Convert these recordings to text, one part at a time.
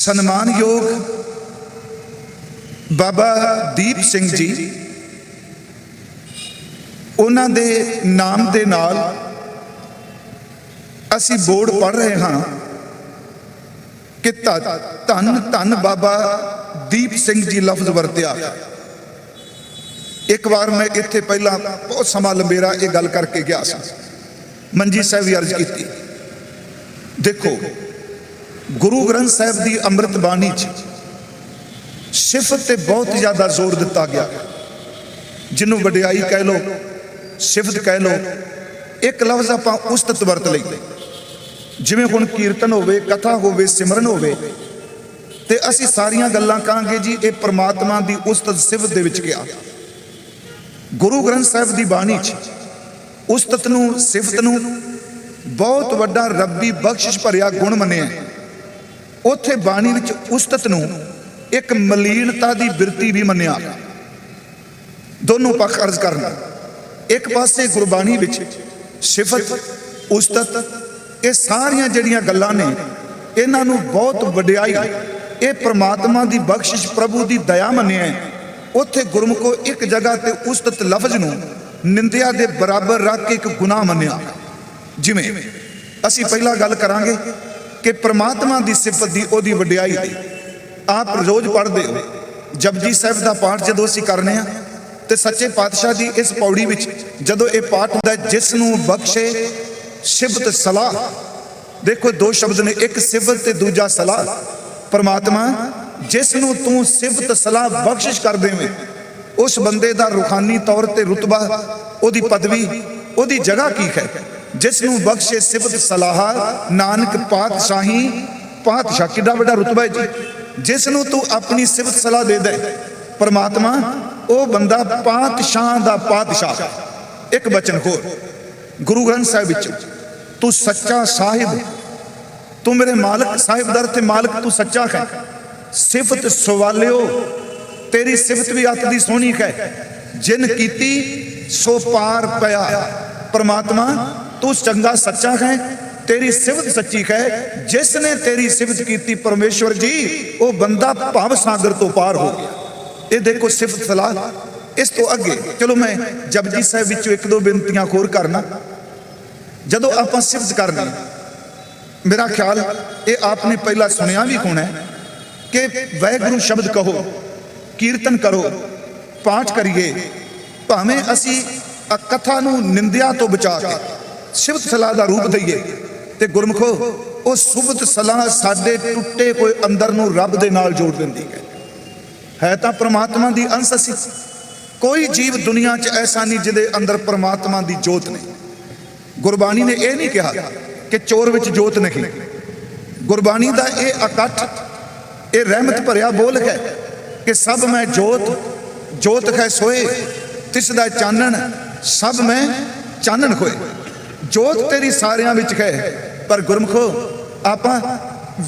ਸਨਮਾਨਯੋਗ ਬਾਬਾ ਦੀਪ ਸਿੰਘ ਜੀ, ਉਹਨਾਂ ਦੇ ਨਾਮ ਦੇ ਨਾਲ ਅਸੀਂ ਬੋਰਡ ਪੜ ਰਹੇ ਹਾਂ ਕਿ ਧ- ਧੰਨ ਧੰਨ ਬਾਬਾ ਦੀਪ ਸਿੰਘ ਜੀ ਲਫ਼ਜ਼ ਵਰਤਿਆ। ਇੱਕ ਵਾਰ ਮੈਂ ਇੱਥੇ ਪਹਿਲਾਂ ਬਹੁਤ ਸਮਾਂ ਲੰਬੇਰਾ ਇਹ ਗੱਲ ਕਰਕੇ ਗਿਆ ਸੀ। ਮੰਜੀ ਸਾਹਿਬ ਵੀ ਅਰਜ਼ ਕੀਤੀ। ਦੇਖੋ ਗੁਰੂ ਗ੍ਰੰਥ ਸਾਹਿਬ ਦੀ ਅੰਮ੍ਰਿਤ ਬਾਣੀ 'ਚ ਸਿਫਤ ਤੇ ਬਹੁਤ ਜ਼ਿਆਦਾ ਜ਼ੋਰ ਦਿੱਤਾ ਗਿਆ। ਜਿਹਨੂੰ ਵਡਿਆਈ ਕਹਿ ਲੋ ਸਿਫਤ ਕਹਿ ਲੋ ਇੱਕ ਲਫ਼ਜ਼ ਆਪਾਂ ਉਸਤਤ ਵਰਤ ਲਈਏ ਜਿਵੇਂ ਹੁਣ ਕੀਰਤਨ ਹੋਵੇ, ਕਥਾ ਹੋਵੇ, ਸਿਮਰਨ ਹੋਵੇ, ਤੇ ਅਸੀਂ ਸਾਰੀਆਂ ਗੱਲਾਂ ਕਹਾਂਗੇ ਜੀ, ਇਹ ਪ੍ਰਮਾਤਮਾ ਦੀ ਉਸਤਤ ਸਿਫਤ ਦੇ ਵਿੱਚ ਗਿਆ। ਗੁਰੂ ਗ੍ਰੰਥ ਸਾਹਿਬ ਦੀ ਬਾਣੀ 'ਚ ਉਸਤਤ ਨੂੰ, ਸਿਫਤ ਨੂੰ ਬਹੁਤ ਵੱਡਾ ਰੱਬੀ ਬਖਸ਼ਿਸ਼ ਭਰਿਆ ਗੁਣ ਮੰਨਿਆ। ਉੱਥੇ ਬਾਣੀ ਵਿੱਚ ਉਸਤਤ ਨੂੰ ਇੱਕ ਮਲੀਨਤਾ ਦੀ ਬਿਰਤੀ ਵੀ ਮੰਨਿਆ। ਦੋਨੋਂ ਪੱਖ ਅਰਜ਼ ਕਰਨਾ। ਇੱਕ ਪਾਸੇ ਗੁਰਬਾਣੀ ਵਿੱਚ ਸਿਫਤ, ਉਸਤਤ, ਇਹ ਸਾਰੀਆਂ ਜਿਹੜੀਆਂ ਗੱਲਾਂ ਨੇ, ਇਹਨਾਂ ਨੂੰ ਬਹੁਤ ਵਡਿਆਈ, ਇਹ ਪ੍ਰਮਾਤਮਾ ਦੀ ਬਖਸ਼ਿਸ਼ ਪ੍ਰਭੂ ਦੀ ਦਇਆ ਮੰਨਿਆ ਹੈ। ਉੱਥੇ ਗੁਰਮੁਖੋ ਇੱਕ ਜਗ੍ਹਾ ਤੇ ਉਸਤਤ ਲਫ਼ਜ਼ ਨੂੰ ਨਿੰਦਿਆ ਦੇ ਬਰਾਬਰ ਰੱਖ ਕੇ ਇੱਕ ਗੁਨਾਹ ਮੰਨਿਆ। ਜਿਵੇਂ, ਅਸੀਂ ਪਹਿਲਾਂ ਗੱਲ ਕਰਾਂਗੇ ਕਿ ਪ੍ਰਮਾਤਮਾ ਦੀ ਸਿਫਤ ਦੀ ਉਹਦੀ ਵਡਿਆਈ ਆਪ ਰੋਜ਼ ਪੜ੍ਹਦੇ ਹੋ। ਜਪਜੀ ਸਾਹਿਬ ਦਾ ਪਾਠ ਜਦੋਂ ਅਸੀਂ ਕਰਨੇ ਆ, ਤੇ ਸੱਚੇ ਪਾਤਸ਼ਾਹ ਦੀ ਇਸ ਪੌੜੀ ਵਿੱਚ ਜਦੋਂ ਇਹ ਪਾਠ ਹੁੰਦਾ ਜਿਸ ਨੂੰ ਬਖਸ਼ੇ ਸਿਫਤ ਸਲਾਹ। ਦੇਖੋ, ਦੋ ਸ਼ਬਦ ਨੇ, ਇੱਕ ਸਿਫਤ ਤੇ ਦੂਜਾ ਸਲਾਹ। ਪਰਮਾਤਮਾ ਜਿਸ ਨੂੰ ਤੂੰ ਸਿਫਤ ਸਲਾਹ ਬਖਸ਼ਿਸ਼ ਕਰ ਦੇਵੇਂ ਉਸ ਬੰਦੇ ਦਾ ਰੂਹਾਨੀ ਤੌਰ ਤੇ ਰੁਤਬਾ, ਉਹਦੀ ਪਦਵੀ, ਉਹਦੀ ਜਗ੍ਹਾ ਕੀ ਹੈ? ਜਿਸ ਨੂੰ ਬਖਸ਼ੇ ਸਿਫਤ ਸਲਾਹ, ਨਾਨਕ ਪਾਤਸ਼ਾਹੀ, ਪਾਤਸ਼ਾਹ ਕਿੱਡਾ ਵੱਡਾ ਰੁਤਬਾ ਹੈ ਜੀ। ਜਿਸ ਨੂੰ ਤੂੰ ਆਪਣੀ ਸਿਫਤ ਸਲਾਹ ਦੇ ਦੇ। ਪਰਮਾਤਮਾ, ਉਹ ਬੰਦਾ ਪਾਤਸ਼ਾਹ ਦਾ ਪਾਤਸ਼ਾਹ। ਇੱਕ ਬਚਨ ਹੋਰ। ਗੁਰੂ ਗ੍ਰੰਥ ਸਾਹਿਬ ਵਿੱਚ, ਤੂੰ ਸੱਚਾ ਸਾਹਿਬ, ਤੂੰ ਮੇਰੇ ਮਾਲਕ ਸਾਹਿਬ ਦਰ ਤੇ ਮਾਲਕ ਤੂੰ ਸੱਚਾ ਹੈ ਸਿਫਤ ਸਵਾਲਿਓ, ਤੇਰੀ ਸਿਫਤ ਵੀ ਅੱਤ ਦੀ ਸੋਹਣੀ ਹੈ ਜਿਨ ਕੀਤੀ, ਸੋ ਪਾਰ ਪਿਆ। ਪਰਮਾਤਮਾ ਤੂੰ ਚੰਗਾ ਸੱਚਾ ਹੈ, ਤੇਰੀ ਸਿਫਤ ਸੱਚੀ ਹੈ। ਜਿਸ ਨੇ ਤੇਰੀ ਸਿਫਤ ਕੀਤੀ ਪਰਮੇਸ਼ਵਰ ਜੀ, ਉਹ ਬੰਦਾ ਭਵ ਸਾਗਰ ਤੋਂ ਪਾਰ ਹੋ ਗਿਆ। ਇਹ ਦੇਖੋ ਸਿਫਤ ਸਲਾਹ। ਇਸ ਤੋਂ ਅੱਗੇ, ਚਲੋ ਮੈਂ ਜਪਜੀ ਸਾਹਿਬ ਵਿੱਚੋਂ ਇੱਕ ਦੋ ਬੇਨਤੀਆਂ ਹੋਰ ਕਰਨਾ। ਜਦੋਂ ਆਪਾਂ ਸਿਫਤ ਕਰਨੀ, ਮੇਰਾ ਖਿਆਲ, ਇਹ ਆਪਨੇ ਪਹਿਲਾਂ ਸੁਣਿਆ ਵੀ ਹੋਣਾ ਹੈ ਕਿ ਵਾਹਿਗੁਰੂ ਸ਼ਬਦ ਕਹੋ, ਕੀਰਤਨ ਕਰੋ, ਪਾਠ ਕਰੀਏ, ਭਾਵੇਂ ਅਸੀਂ ਕਥਾ ਨੂੰ ਨਿੰਦਿਆ ਤੋਂ ਬਚਾ ਕੇ ਸਿਫਤ ਸਲਾਹ ਦਾ ਰੂਪ ਦਈਏ ਤੇ ਗੁਰਮਖੋ, ਉਹ ਸੁਭਤ ਸਲਾਹ ਸਾਡੇ ਟੁੱਟੇ ਕੋਈ ਅੰਦਰ ਨੂੰ ਰੱਬ ਦੇ ਨਾਲ ਜੋੜ ਦਿੰਦੀ ਹੈ। ਹੈ ਤਾਂ ਪ੍ਰਮਾਤਮਾ ਦੀ ਅੰਸ਼ ਅਸੀਂ। ਕੋਈ ਜੀਵ ਦੁਨੀਆ 'ਚ ਐਸਾ ਨਹੀਂ ਜਿਹਦੇ ਅੰਦਰ ਪ੍ਰਮਾਤਮਾ ਦੀ ਜੋਤ ਨਹੀਂ। ਗੁਰਬਾਣੀ ਨੇ ਇਹ ਨਹੀਂ ਕਿਹਾ ਕਿ ਚੋਰ ਵਿੱਚ ਜੋਤ ਨਹੀਂ। ਗੁਰਬਾਣੀ ਦਾ ਇਹ ਇਕੱਠ ਇਹ ਰਹਿਮਤ ਭਰਿਆ ਬੋਲ ਹੈ ਕਿ ਸਭ ਮੈਂ ਜੋਤ ਜੋਤ ਹੈ ਸੋਏ, ਤਿਸ ਦਾ ਚਾਨਣ, ਸਭ ਮੈਂ ਚਾਨਣ ਹੋਏ ਜੋਤ ਤੇਰੀ ਸਾਰਿਆਂ ਵਿੱਚ ਹੈ। ਪਰ ਗੁਰਮਖੋ, ਆਪਾਂ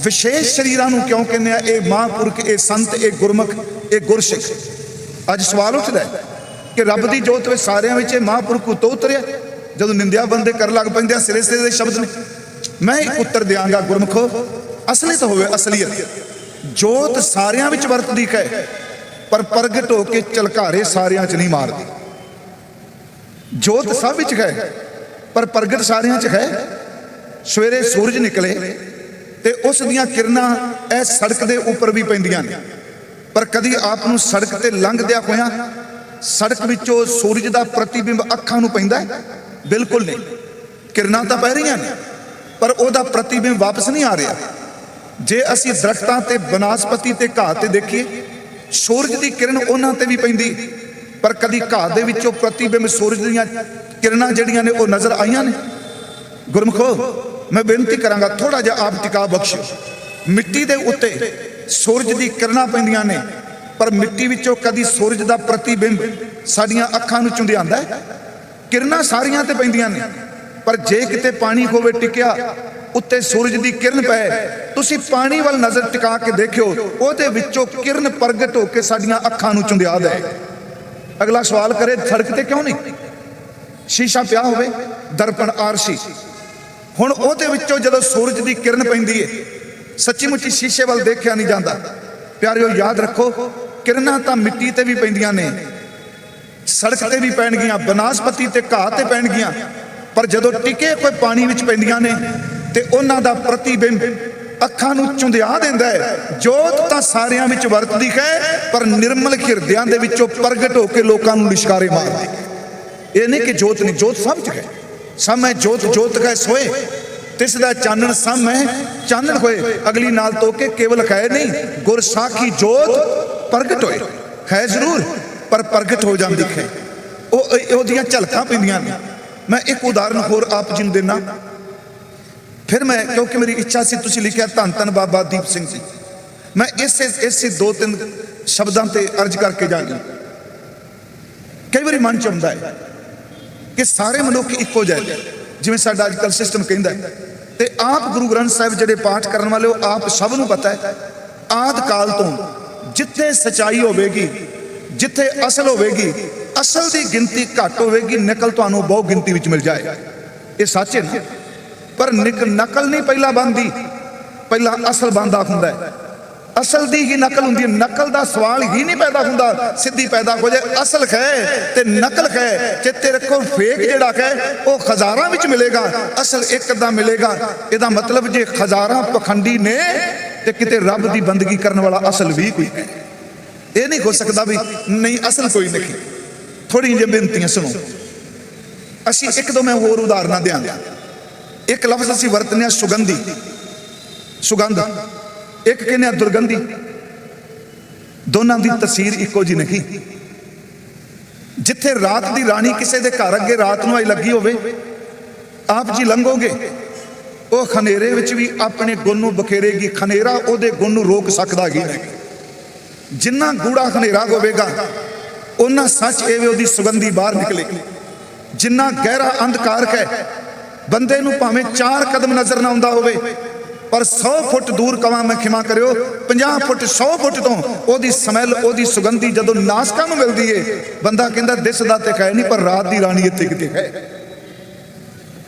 ਵਿਸ਼ੇਸ਼ ਸ਼ਰੀਰਾਂ ਨੂੰ ਕਿਉਂ ਕਹਿੰਦੇ ਆ? ਇਹ ਮਹਾਂਪੁਰਖ, ਇਹ ਸੰਤ, ਇਹ ਗੁਰਮੁਖ, ਇਹ ਗੁਰਸਿੱਖ। ਅੱਜ ਸਵਾਲ ਉੱਠਦਾ ਕਿ ਰੱਬ ਦੀ ਜੋਤ ਵਿੱਚ ਸਾਰਿਆਂ ਵਿੱਚ ਇਹ ਮਹਾਂਪੁਰਖ ਉਤੋਂ ਉਤਰਿਆ? ਜਦੋਂ ਨਿੰਦਿਆ ਬੰਦੇ ਕਰਨ ਲੱਗ ਪੈਂਦੇ ਆ, ਸਿਰੇ ਸਿਰੇ ਦੇ ਸ਼ਬਦ ਨੇ। ਮੈਂ ਉੱਤਰ ਦਿਆਂਗਾ ਗੁਰਮਖੋ, ਅਸਲੀ ਤਾਂ ਹੋਵੇ ਅਸਲੀਅਤ। ਜੋਤ ਸਾਰਿਆਂ ਵਿੱਚ ਵਰਤਦੀ ਹੈ, ਪਰ ਪ੍ਰਗਟ ਹੋ ਕੇ ਚਲਕਾਰੇ ਸਾਰਿਆਂ 'ਚ ਨਹੀਂ ਮਾਰਦੀ। ਜੋਤ ਸਭ ਵਿੱਚ ਹੈ ਪਰ ਪ੍ਰਗਟ ਸਾਰਿਆਂ 'ਚ ਹੈ। ਸਵੇਰੇ ਸੂਰਜ ਨਿਕਲੇ ਤੇ ਉਸ ਦੀਆਂ ਕਿਰਨਾਂ ਇਹ ਸੜਕ ਦੇ ਉੱਪਰ ਵੀ ਪੈਂਦੀਆਂ ਨੇ। ਪਰ ਕਦੀ ਆਪ ਨੂੰ ਸੜਕ ਤੇ ਲੰਘਦਿਆਂ ਹੋਇਆਂ ਸੜਕ ਵਿੱਚੋਂ ਸੂਰਜ ਦਾ ਪ੍ਰਤੀਬਿੰਬ ਅੱਖਾਂ ਨੂੰ ਪੈਂਦਾ ਬਿਲਕੁਲ ਨਹੀਂ। ਕਿਰਨਾਂ ਤਾਂ ਪੈ ਰਹੀਆਂ ਨੇ, ਪਰ ਉਹਦਾ ਪ੍ਰਤੀਬਿੰਬ ਵਾਪਸ ਨਹੀਂ ਆ ਰਿਹਾ। ਜੇ ਅਸੀਂ ਦਰਖਤਾਂ ਤੇ ਬਨਾਸਪਤੀ ਤੇ ਘਾਹ ਤੇ ਦੇਖੀਏ, ਸੂਰਜ ਦੀ ਕਿਰਨ ਉਹਨਾਂ ਤੇ ਵੀ ਪੈਂਦੀ। ਪਰ ਕਦੀ ਘਾਹ ਦੇ ਵਿੱਚੋਂ ਪ੍ਰਤੀਬਿੰਬ ਸੂਰਜ ਦੀਆਂ ਕਿਰਨਾਂ ਜਿਹੜੀਆਂ ਨੇ ਉਹ ਨਜ਼ਰ ਆਈਆਂ ਨੇ? ਗੁਰਮਖੋ, ਮੈਂ ਬੇਨਤੀ ਕਰਾਂਗਾ ਥੋੜਾ ਜਿਹਾ ਆਪ ਟਿਕਾ ਬਖਸ਼ੋ ਮਿੱਟੀ ਦੇ ਉੱਤੇ ਸੂਰਜ ਦੀ ਕਿਰਨਾਂ ਪੈਂਦੀਆਂ ਨੇ, ਪਰ ਮਿੱਟੀ ਵਿੱਚੋਂ ਕਦੀ ਸੂਰਜ ਦਾ ਪ੍ਰਤੀਬਿੰਬ ਸਾਡੀਆਂ ਅੱਖਾਂ ਨੂੰ ਚੁੰਦਿਆਂਦਾ ਹੈ? ਕਿਰਨਾਂ ਸਾਰੀਆਂ ਤੇ ਪੈਂਦੀਆਂ ਨੇ, ਪਰ ਜੇ ਕਿਤੇ ਪਾਣੀ ਹੋਵੇ ਟਿਕਿਆ, ਉੱਤੇ ਸੂਰਜ ਦੀ ਕਿਰਨ ਪਏ, ਤੁਸੀਂ ਪਾਣੀ ਵੱਲ ਨਜ਼ਰ ਟਿਕਾ ਕੇ ਦੇਖਿਓ, ਉਹਦੇ ਵਿੱਚੋਂ ਕਿਰਨ ਪ੍ਰਗਟ ਹੋ ਕੇ ਸਾਡੀਆਂ ਅੱਖਾਂ ਨੂੰ ਚੁੰਦਿਆ ਦੇ ਅਗਲਾ ਸਵਾਲ ਕਰੇ, ਸੜਕ ਤੇ ਕਿਉਂ ਨਹੀਂ? ਸ਼ੀਸ਼ਾ ਪਿਆ ਹੋਵੇ, ਦਰਪਣ ਆਰਸੀ। ਹੁਣ ਉਹਦੇ ਵਿੱਚੋਂ ਜਦੋਂ ਸੂਰਜ ਦੀ ਕਿਰਨ ਪੈਂਦੀ ਏ ਸੱਚੀ ਮੁੱਚੀ ਸ਼ੀਸ਼ੇ ਵੱਲ ਦੇਖਿਆ ਨਹੀਂ ਜਾਂਦਾ। ਪਿਆਰਿਓ, ਯਾਦ ਰੱਖੋ, ਕਿਰਨਾਂ ਤਾਂ ਮਿੱਟੀ ਤੇ ਵੀ ਪੈਂਦੀਆਂ ਨੇ। ਸੜਕ ਤੇ ਵੀ ਪੈਣਗੀਆਂ, ਬਨਾਸਪਤੀ ਤੇ ਘਾਹ ਤੇ ਪੈਣਗੀਆਂ। ਪਰ ਜਦੋਂ ਟਿਕੇ ਕੋਈ ਪਾਣੀ ਵਿੱਚ ਪੈਂਦੀਆਂ ਨੇ, ਤੇ ਉਹਨਾਂ ਦਾ ਪ੍ਰਤੀਬਿੰਬ ਅੱਖਾਂ ਨੂੰ ਚੁੰਦਿਆ ਦਿੰਦਾ ਹੈ। ਜੋਤ ਤਾਂ ਸਾਰਿਆਂ ਵਿੱਚ ਵਰਤਦੀ ਹੈ, ਪਰ ਨਿਰਮਲ ਹਿਰਦਿਆਂ ਦੇ ਵਿੱਚੋਂ ਪ੍ਰਗਟ ਹੋ ਕੇ ਲੋਕਾਂ ਨੂੰ ਲਿਸ਼ਕਾਰੇ ਮਾਰਦੀ ਹੈ। ਇਹ ਨਹੀਂ ਕਿ ਜੋਤ ਨਹੀਂ, ਜੋਤ ਸਭ ਚ ਹੈ। ਸਭ ਜੋਤ ਜੋਤ ਕੈ ਸੋਏ। ਤਿਸ ਦਾ ਚਾਨਣ ਸਭ ਹੈ, ਚਾਨਣ ਹੋਏ। ਅਗਲੀ ਨਾਲ ਤੋ ਕੇ ਕੇਵਲ ਕਹੇ ਨਹੀਂ, ਗੁਰ ਸਾਖੀ ਜੋਤ ਪ੍ਰਗਟ ਹੋਏ। ਹੈ ਜ਼ਰੂਰ, ਪਰ ਪ੍ਰਗਟ ਹੋ ਜਾਂਦੀ ਹੈ। ਉਹ ਉਹਦੀਆਂ ਝਲਕਾਂ ਪੈਂਦੀਆਂ ਨੇ। ਮੈਂ ਇੱਕ ਉਦਾਹਰਨ ਹੋਰ ਆਪ ਜੀ ਨੂੰ। ਦੇਣਾ ਫਿਰ ਮੈਂ ਕਿਉਂਕਿ ਮੇਰੀ ਇੱਛਾ ਸੀ ਤੁਸੀਂ ਲਿਖਿਆ ਧੰਨ ਧੰਨ ਬਾਬਾ ਦੀਪ ਸਿੰਘ ਜੀ। ਮੈਂ ਇਸੇ ਇਸੇ ਦੋ ਤਿੰਨ ਸ਼ਬਦਾਂ ਤੇ ਅਰਜ਼ ਕਰਕੇ ਜਾਣੀ। ਕਈ ਵਾਰੀ ਮਨ ਚ ਆਉਂਦਾ ਹੈ ਕਿ ਸਾਰੇ ਮਨੁੱਖ ਇੱਕੋ ਜਿਹੇ ਜਿਵੇਂ ਸਾਡਾ ਅੱਜ ਕੱਲ੍ਹ ਸਿਸਟਮ ਕਹਿੰਦਾ ਹੈ ਤੇ ਆਪ ਗੁਰੂ ਗ੍ਰੰਥ ਸਾਹਿਬ ਜਿਹੜੇ ਪਾਠ ਕਰਨ ਵਾਲੇ ਉਹ ਆਪ ਸਭ ਨੂੰ ਪਤਾ ਹੈ, ਆਦ ਕਾਲ ਤੋਂ ਜਿੱਥੇ ਸਚਾਈ ਹੋਵੇਗੀ, ਜਿੱਥੇ ਅਸਲ ਹੋਵੇਗੀ, ਅਸਲ ਦੀ ਗਿਣਤੀ ਘੱਟ ਹੋਵੇਗੀ, ਨਕਲ ਤੁਹਾਨੂੰ ਬਹੁ ਗਿਣਤੀ ਵਿੱਚ ਮਿਲ ਜਾਏ ਇਹ ਸੱਚ ਹੈ ਨਾ? ਪਰ ਨਿਕ ਨਕਲ ਨਹੀਂ ਪਹਿਲਾਂ ਬੰਦੀ ਪਹਿਲਾਂ ਅਸਲ ਬੰਦਾ ਹੁੰਦਾ ਹੈ। ਅਸਲ ਦੀ ਹੀ ਨਕਲ ਹੁੰਦੀ ਹੈ। ਨਕਲ ਦਾ ਸਵਾਲ ਹੀ ਨਹੀਂ ਪੈਦਾ ਹੁੰਦਾ। ਸਿੱਧੀ ਪੈਦਾ ਹੋ ਜਾਏ, ਅਸਲ ਹੈ ਤੇ ਨਕਲ ਹੈ ਚਿੱਤੇ ਰੱਖੋ ਫੇਕ ਜਿਹੜਾ ਖੈ, ਉਹ ਹਜ਼ਾਰਾਂ ਵਿੱਚ ਮਿਲੇਗਾ। ਅਸਲ ਇੱਕ ਦਾ ਮਿਲੇਗਾ। ਇਹਦਾ ਮਤਲਬ ਜੇ ਹਜ਼ਾਰਾਂ ਪਖੰਡੀ ਨੇ, ਤੇ ਕਿਤੇ ਰੱਬ ਦੀ ਬੰਦਗੀ ਕਰਨ ਵਾਲਾ ਅਸਲ ਵੀ ਕੋਈ ਹੈ। ਇਹ ਨਹੀਂ ਹੋ ਸਕਦਾ ਵੀ ਨਹੀਂ, ਅਸਲ ਕੋਈ ਨਹੀਂ। ਥੋੜੀ ਜਿਹੀ ਬੇਨਤੀਆਂ ਸੁਣੋ। ਅਸੀਂ ਇੱਕ ਦੋ ਮੈਂ ਹੋਰ ਉਦਾਹਰਨਾਂ ਦਿਆਂਗਾ। ਇੱਕ ਲਫ਼ਜ਼ ਅਸੀਂ ਵਰਤਨੇ ਆ ਸੁਗੰਧੀ। ਸੁਗੰਧ। ਇੱਕ ਕਹਿੰਦੇ ਆ ਦੁਰਗੰਧੀ। ਦੋਨਾਂ ਦੀ ਤਸਵੀਰ ਇੱਕੋ ਜੀ ਨਹੀਂ। ਜਿੱਥੇ ਰਾਤ ਦੀ ਰਾਣੀ ਕਿਸੇ ਦੇ ਘਰ ਅੱਗੇ ਰਾਤ ਨੂੰ ਆਈ ਲੱਗੀ ਹੋਵੇ, ਆਪ ਜੀ ਲੰਘੋਗੇ, ਉਹ ਖਨੇਰੇ ਵਿੱਚ ਵੀ ਆਪਣੇ ਗੁਣ ਨੂੰ ਬਖੇਰੇਗੀ। ਖਨੇਰਾ ਉਹਦੇ ਗੁਣ ਨੂੰ ਰੋਕ ਸਕਦਾ ਹੀ ਨਹੀਂ ਜਿੰਨਾ ਗੂੜਾ ਖਨੇਰਾ ਹੋਵੇਗਾ ਉਹਨਾਂ ਸੱਚ ਐਵੇਂ ਉਹਦੀ ਸੁਗੰਧੀ ਬਾਹਰ ਨਿਕਲੇਗੀ। ਜਿੰਨਾ ਗਹਿਰਾ ਅੰਧਕਾਰ ਹੈ ਬੰਦੇ ਨੂੰ ਭਾਵੇਂ 4 ਕਦਮ ਨਜ਼ਰ ਨਾ ਆਉਂਦਾ ਹੋਵੇ, ਪਰ 100 ਫੁੱਟ ਦੂਰ ਕਵਾਂ ਮੈਂ ਖਿਮਾ ਕਰਿਓ 50 ਫੁੱਟ 100 ਫੁੱਟ ਤੋਂ ਉਹਦੀ ਸਮੈਲ, ਉਹਦੀ ਸੁਗੰਧੀ ਜਦੋਂ ਨਾਸਕਾਂ ਨੂੰ ਮਿਲਦੀ ਏ, ਬੰਦਾ ਕਹਿੰਦਾ ਦਿਸਦਾ ਤੇ ਕਹੇ ਨਹੀਂ, ਪਰ ਰਾਤ ਦੀ ਰਾਣੀ ਇੱਥੇ ਕਿਤੇ ਹੈ?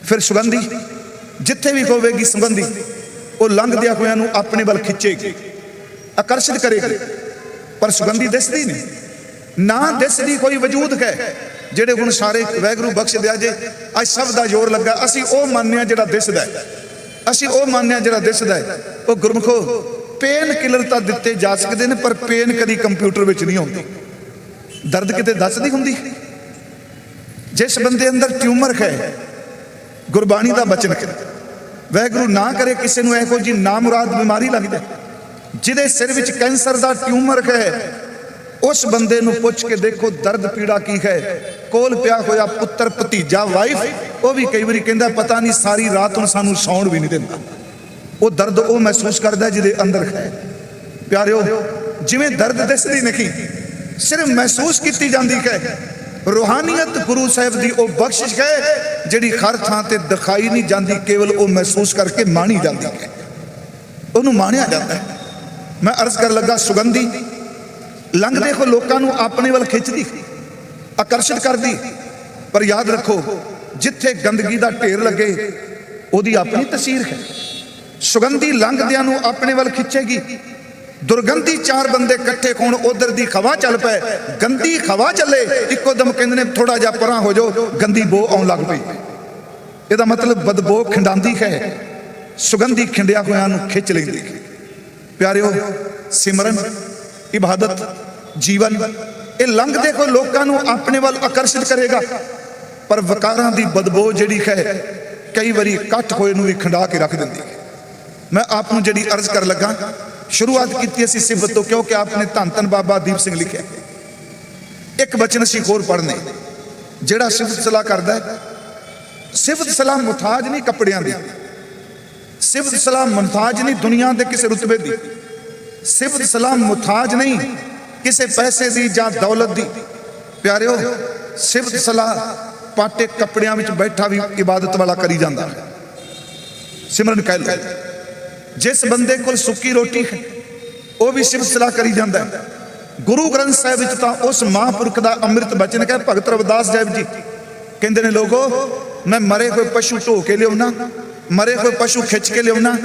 ਫਿਰ ਸੁਗੰਧੀ, ਜਿੱਥੇ ਵੀ ਹੋਵੇਗੀ ਸੁਗੰਧੀ, ਉਹ ਲੰਘਦਿਆਂ ਹੋਇਆਂ ਨੂੰ ਆਪਣੇ ਵੱਲ ਖਿੱਚੇਗੀ, ਆਕਰਸ਼ਿਤ ਕਰੇਗੀ। ਪਰ ਸੁਗੰਧੀ ਦਿਸਦੀ ਨਹੀਂ। ਨਾ ਦਿਸਦੀ ਕੋਈ ਵਜੂਦ ਹੈ। ਜਿਹੜੇ ਹੁਣ ਸਾਰੇ ਵੈਗਰੂ ਬਖਸ਼ ਦਿਆ ਜੇ, ਅੱਜ ਸਭ ਦਾ ਜ਼ੋਰ ਲੱਗਾ। ਅਸੀਂ ਉਹ ਮੰਨਿਆ ਜਿਹੜਾ ਦਿਸਦਾ ਅਸੀਂ ਉਹ ਮੰਨਿਆ ਜਿਹੜਾ ਦਿਸਦਾ ਉਹ ਗੁਰਮਖੋ ਪੇਨ ਕਿਲਰ ਤਾਂ ਦਿੱਤੇ ਜਾ ਸਕਦੇ ਨੇ, ਪਰ ਪੇਨ ਕਦੀ ਕੰਪਿਊਟਰ ਵਿੱਚ ਨਹੀਂ ਆਉਂਦੀ। ਦਰਦ ਕਿਤੇ ਦੱਸਦੀ ਹੁੰਦੀ? ਜਿਸ ਬੰਦੇ ਅੰਦਰ ਟਿਊਮਰ ਹੈ, ਗੁਰਬਾਣੀ ਦਾ ਬਚਨ ਹੈ। ਵੈਗਰੂ ਨਾ ਕਰੇ ਕਿਸੇ ਨੂੰ ਇਹੋ ਜੀ ਨਾਮੁਰਾਦ ਬਿਮਾਰੀ ਲੱਗ ਜਿਹਦੇ ਸਿਰ ਵਿੱਚ ਕੈਂਸਰ ਦਾ ਟਿਊਮਰ ਹੈ ਉਸ ਬੰਦੇ ਨੂੰ ਪੁੱਛ ਕੇ ਦੇਖੋ ਦਰਦ ਪੀੜਾ ਕੀ ਹੈ? ਕੋਲ ਪਿਆ ਹੋਇਆ ਪੁੱਤਰ, ਭਤੀਜਾ ਵਾਈਫ ਉਹ ਵੀ ਕਈ ਵਾਰੀ ਕਹਿੰਦਾ, ਪਤਾ ਨਹੀਂ, ਸਾਰੀ ਰਾਤ ਨੂੰ ਸਾਨੂੰ ਸੌਣ ਵੀ ਨਹੀਂ ਦਿੰਦਾ। ਉਹ ਦਰਦ ਉਹ ਮਹਿਸੂਸ ਕਰਦਾ ਜਿਹਦੇ ਅੰਦਰ ਹੈ। ਪਿਆਰਿਓ, ਜਿਵੇਂ ਦਰਦ ਦਿਸਦੀ ਨਹੀਂ, ਸਿਰਫ ਮਹਿਸੂਸ ਕੀਤੀ ਜਾਂਦੀ ਹੈ। ਰੂਹਾਨੀਅਤ ਗੁਰੂ ਸਾਹਿਬ ਦੀ ਉਹ ਬਖਸ਼ਿਸ਼ ਹੈ, ਜਿਹੜੀ ਹਰ ਥਾਂ ਤੇ ਦਿਖਾਈ ਨਹੀਂ ਜਾਂਦੀ, ਕੇਵਲ ਉਹ ਮਹਿਸੂਸ ਕਰਕੇ ਮਾਣੀ ਜਾਂਦੀ ਹੈ। ਉਹਨੂੰ ਮਾਣਿਆ ਜਾਂਦਾ ਹੈ। ਮੈਂ ਅਰਜ਼ ਕਰਨ ਲੱਗਾ, ਸੁਗੰਧੀ ਲੰਘਦੇ ਕੋ ਲੋਕਾਂ ਨੂੰ ਆਪਣੇ ਵੱਲ ਖਿੱਚਦੀ, ਆਕਰਸ਼ਿਤ ਕਰਦੀ। ਪਰ ਯਾਦ ਰੱਖੋ, ਜਿੱਥੇ ਗੰਦਗੀ ਦਾ ਢੇਰ ਲੱਗੇ, ਉਹਦੀ ਆਪਣੀ ਤਸਵੀਰ ਹੈ। ਸੁਗੰਧੀ ਲੰਘਦਿਆਂ ਨੂੰ ਆਪਣੇ ਵੱਲ ਖਿੱਚੇਗੀ। ਦੁਰਗੰਧੀ ਚਾਰ ਬੰਦੇ ਇਕੱਠੇ ਹੋਣ, ਉਧਰ ਦੀ ਖਵਾ ਚੱਲ ਪਏ। ਗੰਦੀ ਖਵਾ ਚੱਲੇ, ਇੱਕੋ ਦਮ ਕਹਿੰਦੇ ਨੇ ਥੋੜਾ ਜਿਹਾ ਪਰਾਂ ਹੋ ਜਾਓ। ਗੰਦੀ ਬੋ ਆਉਣ ਲੱਗ ਪਈ। ਇਹਦਾ ਮਤਲਬ ਬਦਬੋ ਖਿੰਡਾਂਦੀ ਹੈ। ਸੁਗੰਧੀ ਖਿੰਡਿਆ ਹੋਇਆਂ ਨੂੰ ਖਿੱਚ ਲੈਂਦੀ। ਹੈ ਪਿਆਰਿਓ, ਸਿਮਰਨ ਇਬਾਦਤ, ਜੀਵਨ, ਇਹ ਲੰਘਦੇ ਕੋਈ ਲੋਕਾਂ ਨੂੰ ਆਪਣੇ ਵੱਲ ਆਕਰਸ਼ਿਤ ਕਰੇਗਾ। ਪਰ ਵਕਾਰਾਂ ਦੀ ਬਦਬੋ ਜਿਹੜੀ ਹੈ, ਕਈ ਵਾਰੀ ਇਕੱਠ ਹੋਏ ਨੂੰ ਵੀ ਖੰਡਾ ਕੇ ਰੱਖ ਦਿੰਦੀ ਹੈ। ਮੈਂ ਆਪ ਨੂੰ ਜਿਹੜੀ ਅਰਜ਼ ਕਰ ਲੱਗਾ, ਸ਼ੁਰੂਆਤ ਕੀਤੀ ਅਸੀਂ ਸਿਫਤ ਤੋਂ, ਕਿਉਂਕਿ ਆਪਨੇ ਧੰਨ ਧੰਨ ਬਾਬਾ ਦੀਪ ਸਿੰਘ ਲਿਖਿਆ ਇੱਕ ਬਚਨ ਅਸੀਂ ਹੋਰ ਪੜ੍ਹਨੇ, ਜਿਹੜਾ ਸਿਫਤ ਸਲਾਹ ਕਰਦਾ ਸਿਫਤ ਸਲਾਹ ਮੁਤਾਜ ਨਹੀਂ ਕੱਪੜਿਆਂ ਦੀ, ਸਿਫਤ ਸਲਾਹ ਮੁਤਾਜ ਨਹੀਂ ਦੁਨੀਆ ਦੇ ਕਿਸੇ ਰੁਤਬੇ ਦੀ। ਸਿਫਤ ਸਲਾਮ ਮੁਤਾਜ ਨਹੀਂ, ਕਿਸੇ ਪੈਸੇ ਦੀ ਜਾਂ ਦੌਲਤ ਦੀ। ਪਿਆਰਿਓ, ਸਿਫਤ ਸਲਾਹ ਪਾਟੇ ਕੱਪੜਿਆਂ ਵਿੱਚ ਬੈਠਾ ਵੀ ਇਬਾਦਤ ਵਾਲਾ ਕਰੀ ਜਾਂਦਾ ਹੈ। ਸਿਮਰਨ ਕਹਿ ਲਓ, ਜਿਸ ਬੰਦੇ ਕੋਲ ਸੁੱਕੀ ਰੋਟੀ ਹੈ, ਉਹ ਵੀ ਸਿਫਤ ਸਲਾਹ ਕਰੀ ਜਾਂਦਾ ਹੈ। ਗੁਰੂ ਗ੍ਰੰਥ ਸਾਹਿਬ ਵਿੱਚ ਤਾਂ ਉਸ ਮਹਾਂਪੁਰਖ ਦਾ ਅੰਮ੍ਰਿਤ ਬਚਨ ਹੈ ਭਗਤ ਰਵਿਦਾਸ ਸਾਹਿਬ ਜੀ ਕਹਿੰਦੇ ਨੇ, ਲੋਗੋ, ਮੈਂ ਮਰੇ ਹੋਏ ਪਸ਼ੂ ਢੋ ਕੇ ਲਿਆਉਣਾ, ਮਰੇ ਹੋਏ ਪਸ਼ੂ ਖਿੱਚ ਕੇ ਲਿਆਉਣਾ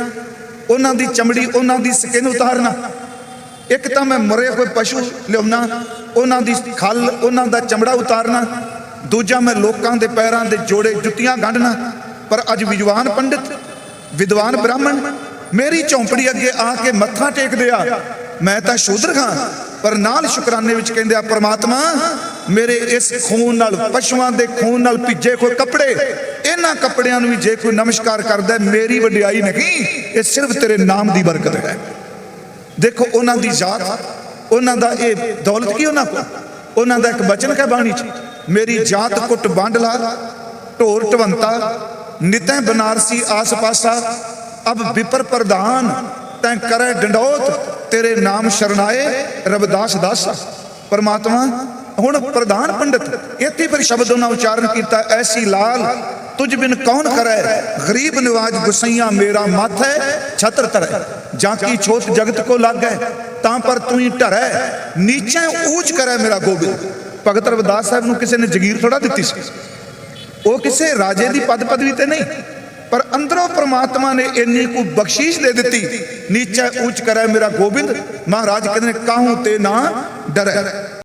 ਉਹਨਾਂ ਦੀ ਚਮੜੀ, ਉਹਨਾਂ ਦੀ ਸਕਿਨ ਉਤਾਰਨਾ। ਇੱਕ ਤਾਂ ਮੈਂ ਮਰੇ ਹੋਏ ਪਸ਼ੂ ਲਿਆਉਣਾ, ਉਹਨਾਂ ਦੀ ਖਲ, ਉਹਨਾਂ ਦਾ ਚਮੜਾ ਉਤਾਰਨਾ। ਦੂਜਾ ਮੈਂ ਲੋਕਾਂ ਦੇ ਪੈਰਾਂ ਦੇ ਜੋੜੇ ਜੁੱਤੀਆਂ ਗੰਢਣਾ। ਪਰ ਅੱਜ ਵਿਦਵਾਨ ਪੰਡਿਤ, ਵਿਦਵਾਨ ਬ੍ਰਾਹਮਣ, ਮੇਰੀ ਝੌਂਪੜੀ ਅੱਗੇ ਆ ਕੇ ਮੱਥਾ ਟੇਕਦੇ ਆ। ਮੈਂ ਤਾਂ ਸ਼ੂਦਰ ਖਾਂ ਪਰ ਨਾਲ ਸ਼ੁਕਰਾਨੇ ਵਿੱਚ ਕਹਿੰਦੇ ਆ, ਪ੍ਰਮਾਤਮਾ, ਮੇਰੇ ਇਸ ਖੂਨ ਨਾਲ, ਪਸ਼ੂਆਂ ਦੇ ਖੂਨ ਨਾਲ ਭਿੱਜੇ ਕੋਈ ਕੱਪੜੇ ਇਹਨਾਂ ਕੱਪੜਿਆਂ ਨੂੰ ਵੀ ਜੇ ਕੋਈ ਨਮਸਕਾਰ ਕਰਦਾ ਮੇਰੀ ਵਡਿਆਈ ਨਹੀਂ, ਇਹ ਸਿਰਫ ਤੇਰੇ ਨਾਮ ਦੀ ਬਰਕਤ ਹੈ। ਦੇਖੋ, ਉਹਨਾਂ ਦੀ ਜ਼ਾਤ, ਉਹਨਾਂ ਦਾ ਇਹ ਦੌਲਤ ਕੀ ਉਹਨਾਂ ਕੋਲ? ਉਹਨਾਂ ਦਾ ਇੱਕ ਬਚਨ ਹੈ ਬਾਣੀ ਚ, ਮੇਰੀ ਜਾਤ ਕੁੱਟ ਬਾਂਡਲਾ, ਢੋਰ ਢਵੰਤਾ ਨਿਤੈ ਬਨਾਰਸੀ ਆਸ ਪਾਸਾ ਅਬ ਵਿਪਰ ਪ੍ਰਧਾਨ, ਤੈ ਕਰੈ ਡੰਡੋਤ, ਤੇਰੇ ਨਾਮ ਸ਼ਰਨਾਏ ਰਬਦਾਸ ਦਾਸਾ। ਪਰਮਾਤਮਾ, ਹੁਣ ਪ੍ਰਧਾਨ ਪੰਡਤ, ਇੱਥੇ ਫਿਰ ਸ਼ਬਦ ਉਹਨਾਂ ਉਚਾਰਨ ਕੀਤਾ, ਐਸੀ ਲਾਲ ਤੁਝ ਬਿਨ ਕੌਣ ਕਰੈ ਗਰੀਬ ਨਿਵਾਜ ਗੁਸਈਆ ਮੇਰਾ ਮੱਥ ਹੈ, ਛਤਰ ਤਰੈ ਜਾਂ ਕੀ ਛੋਟ ਜਗਤ ਕੋ ਲੱਗੈ? ਤਾਂ ਪਰ ਤੂੰ ਹੀ ਢਰੈ। ਨੀਚੇ ਊਚ ਕਰੈ ਮੇਰਾ ਗੋਬਿੰਦ। ਭਗਤ ਰਵਿਦਾਸ ਸਾਹਿਬ ਨੂੰ ਕਿਸੇ ਨੇ ਜਗੀਰ ਥੋੜਾ ਦਿੱਤੀ ਸੀ। ਉਹ ਕਿਸੇ ਰਾਜੇ ਦੀ ਪਦ ਪਦਵੀ ਤੇ ਨਹੀਂ, ਪਰ ਅੰਦਰੋਂ ਪ੍ਰਮਾਤਮਾ ਨੇ ਇੰਨੀ ਕੋ ਬਖਸ਼ੀਸ਼ ਦੇ ਦਿੱਤੀ। ਨੀਚੇ ਊਚ ਕਰੈ ਮੇਰਾ ਗੋਬਿੰਦ। ਮਹਾਰਾਜ ਕਹਿੰਦੇ ਨੇ, ਕਾਹੂ ਤੇ ਨਾ ਡਰੈ।